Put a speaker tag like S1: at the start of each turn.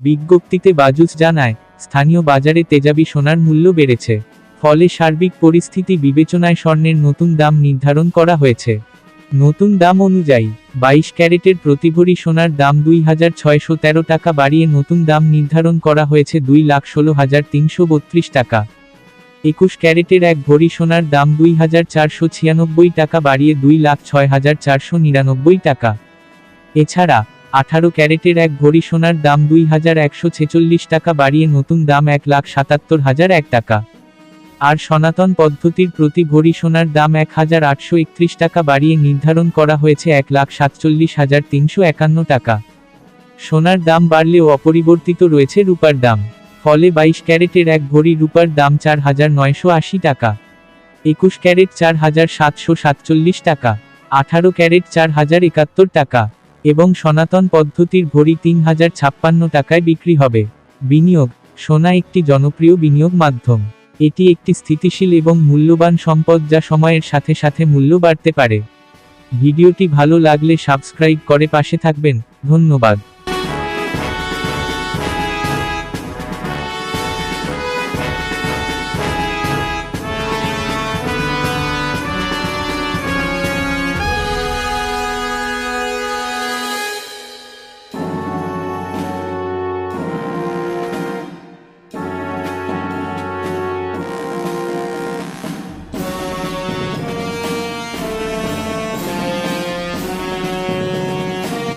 S1: বিজ্ঞপ্তিতে বাজুস জানায়, স্থানীয় বাজারে তেজাবি সোনার মূল্য বেড়েছে, ফলে সার্বিক পরিস্থিতি বিবেচনায় স্বর্ণের নতুন দাম নির্ধারণ করা হয়েছে। নতুন দাম অনুযায়ী, বাইশ ক্যারেটের প্রতি ভরি সোনার দাম দুই হাজার ছয়শো তেরো টাকা বাড়িয়ে নতুন দাম নির্ধারণ করা হয়েছে দুই লাখ ষোলো হাজার তিনশো বত্রিশ টাকা। একুশ ক্যারেটের এক ভরি সোনার দাম দুই হাজার চারশো ছিয়ানব্বই টাকা বাড়িয়ে দুই লাখ ছয় হাজার চারশো নিরানব্বই টাকা। এছাড়া আঠারো ক্যারেটের এক ভরি সোনার দাম দুই হাজার একশো ছেচল্লিশ টাকা বাড়িয়ে নতুন দাম এক লাখ সাতাত্তর হাজার এক টাকা। আর সনাতন পদ্ধতির প্রতি ভরি সোনার দাম এক হাজার আটশো একত্রিশ টাকা বাড়িয়ে নির্ধারণ করা হয়েছে এক লাখ সাতচল্লিশ হাজার তিনশো একান্ন টাকা। সোনার দাম বাড়লেও অপরিবর্তিত রয়েছে রূপার দাম। ফলে বাইশ ক্যারেটের এক ভরি রূপার দাম চার হাজার নয়শো আশি টাকা। একুশ ক্যারেট চার হাজার সাতশো সাতচল্লিশ টাকা। আঠারো ক্যারেট চার হাজার একাত্তর টাকা। এবং সনাতন পদ্ধতির ভরি তিন হাজার ছাপ্পান্ন টাকায় বিক্রি হবে। বিনিয়োগ, সোনা একটি জনপ্রিয় বিনিয়োগ মাধ্যম। এটি একটি স্থিতিশীল এবং মূল্যবান সম্পদ যা সময়ের সাথে সাথে মূল্য বাড়তে পারে। ভিডিওটি ভালো লাগলে সাবস্ক্রাইব করে পাশে থাকবেন। ধন্যবাদ।